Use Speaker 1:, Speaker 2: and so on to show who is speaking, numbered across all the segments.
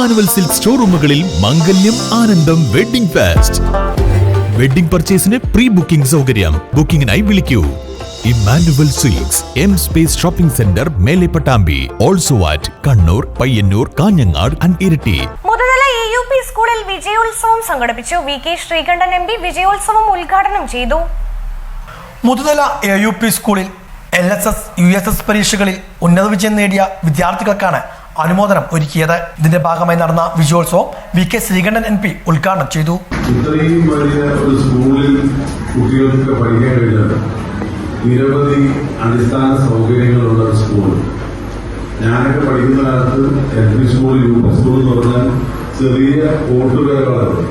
Speaker 1: Emmanuel silk ഷോറൂമുകളിൽ മംഗല്യം ആനന്ദം വെഡിംഗ് ഫാസ്റ്റ്. വെഡിംഗ് പർച്ചേസിന് പ്രീ ബുക്കിംഗ് സൗകര്യം. ബുക്കിംഗിനായി വിളിക്കൂ. Emmanuel silks M space shopping centre മേലെ Pattambi. Also at Kannur Payyanur Kanhangad and Iritty.
Speaker 2: Muthala A U P സ്കൂളിൽ വിജയോത്സവം സംഘടിപ്പിച്ചു V K Sreekandan M P വിജയോത്സവം ഉദ്ഘാടനം ചെയ്തു.
Speaker 3: മുതുതല എ യു പി സ്കൂളിൽ L S S U S S പരീക്ഷകളിൽ ഉന്നത വിജയം നേടിയ വിദ്യാർത്ഥികൾക്കാണ് അനുമോദനം ഒരുക്കിയത്. ഇതിന്റെ ഭാഗമായി നടന്ന വിജയോത്സവം V K Sreekandan M P ഉദ്ഘാടനം ചെയ്തു.
Speaker 4: നിരവധി അടിസ്ഥാന സൗകര്യങ്ങളുള്ള ഒരു സ്കൂൾ. ഞാനൊക്കെ പഠിക്കുന്ന കാലത്ത് L P school U P school എന്ന് പറഞ്ഞാൽ ചെറിയ ഓട്ടുകരകളാണ്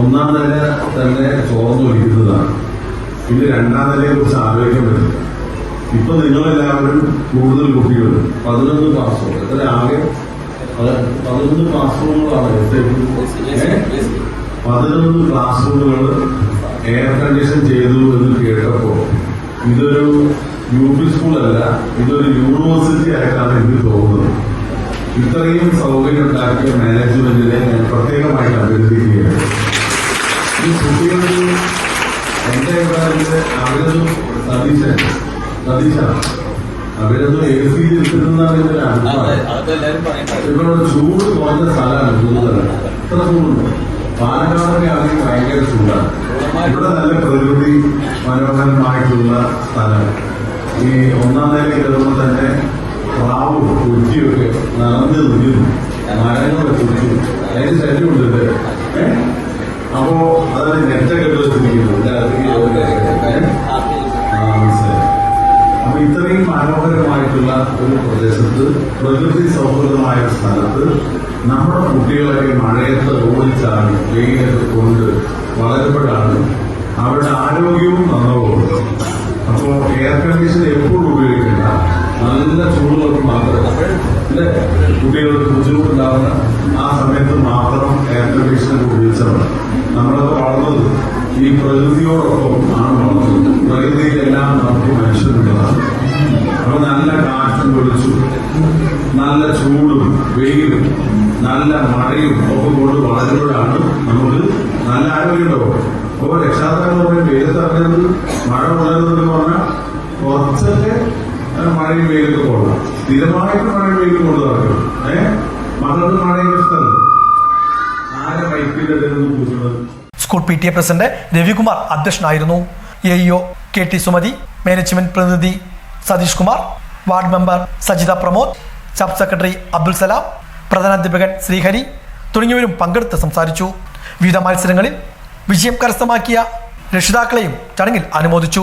Speaker 4: ഒന്നാം നില തന്നെ ചോർന്നൊലിക്കുന്നതാണ് പിന്നെ രണ്ടാം നിലയെ കുറിച്ച് ആലോചിക്കാൻ പറ്റില്ല. ഇപ്പൊ നിങ്ങളെല്ലാവരും കൂടുതൽ കുട്ടികൾ പതിനൊന്ന് ക്ലാസ് റൂം എത്ര ആകെ പതി- പതിനൊന്ന് ക്ലാസ് റൂമുകളാണ്? പതിനൊന്ന് ക്ലാസ് റൂമുകൾ എയർ കണ്ടീഷൻ ചെയ്തു എന്ന് കേട്ടപ്പോ ഇതൊരു യു പി സ്കൂളല്ല ഇതൊരു യൂണിവേഴ്സിറ്റി ആയിട്ടാണ് എനിക്ക് തോന്നുന്നത്. ഇത്രയും സൗകര്യം ഉണ്ടാക്കിയ മാനേജ്മെന്റിനെ ഞാൻ പ്രത്യേകമായിട്ട് അഭിനന്ദിക്കുകയാണ്. ഈ കുട്ടികളിൽ എന്റെ അഭിപ്രായത്തിൽ അവരൊന്നും സതീശൻ സതീശാണ് അവരൊന്നും എ സി ഇരിക്കുന്നതാണ് ഇവരുടെ അഭിപ്രായം. ഇവിടെ ചൂട് കുറഞ്ഞ സ്ഥലമാണ് കൂടുതലാണ് എത്ര ചൂടുണ്ട്? പാലക്കാടൊക്കെ ആണെങ്കിൽ ഭയങ്കര ചൂടാണ്. ഇവിടെ നല്ല പ്രകൃതി മനോഹരമായിട്ടുള്ള സ്ഥലമാണ്. ഈ ഒന്നാം നില കയറുമ്പോൾ തന്നെ പ്രാവ് കുറ്റിയൊക്കെ നടന്ന് നിന്നു മരങ്ങളൊക്കെ കുറ്റി. അതിന് ശല്യമുണ്ട്? അപ്പോ അതിന് നെറ്റൊക്കെ വെച്ചിരിക്കുന്നു. ഒരു പ്രദേശത്ത് പ്രകൃതി സൗഹൃദമായ ഒരു സ്ഥലത്ത് നമ്മുടെ കുട്ടികളൊക്കെ മഴയത്ത് ഓടിച്ചാണ് വെയിലൊക്കെ കൊണ്ട് വളരുമ്പോഴാണ് അവരുടെ ആരോഗ്യവും നന്നവും അപ്പോൾ എയർ കണ്ടീഷൻ എപ്പോഴും ഉപയോഗിക്കേണ്ട. നല്ല ചൂടുകൾക്ക് മാത്രം അല്ലെ കുട്ടികൾക്ക് ബുദ്ധിമുട്ടുണ്ടാവുന്ന ആ സമയത്ത് മാത്രം എയർ കണ്ടീഷൻ ഉപയോഗിച്ചാൽ നമ്മളത് വളർന്നത് ഈ പ്രകൃതിയോടൊപ്പം നല്ല ചൂടും വെയിലും നല്ല മഴയും ഒക്കെ കൊണ്ട് വളരുമ്പോഴാണ് നമുക്ക് നല്ല ആരോഗ്യമുണ്ടാവും അപ്പോൾ രക്ഷാകർത്താക്കൾ പറയും വെയിലത്തിറങ്ങുന്നത് മഴ കൊള്ളരുതെന്ന് പറഞ്ഞാൽ കുറച്ചൊക്കെ മഴയും വെയിലൊക്കെ കൊള്ളാം. സ്ഥിരമായിട്ട് മഴയും വെയിലും കൊണ്ട് തറക്കും ഏഹ് മകൾക്ക് മഴയും ഇഷ്ടമല്ല ആരെ കൂട്ടുന്നത്
Speaker 3: school P T A president Ravikumar അധ്യക്ഷനായിരുന്നു. A EO K T Sumathi management പ്രതിനിധി Satheesh Kumar ward member Sajitha Pramod sub secretary Abdul Salam പ്രധാനാധ്യാപകൻ Sreehari തുടങ്ങിയവരും പങ്കെടുത്ത് സംസാരിച്ചു. വിവിധ മത്സരങ്ങളിൽ വിജയം കരസ്ഥമാക്കിയ രക്ഷിതാക്കളെയും ചടങ്ങിൽ അനുമോദിച്ചു.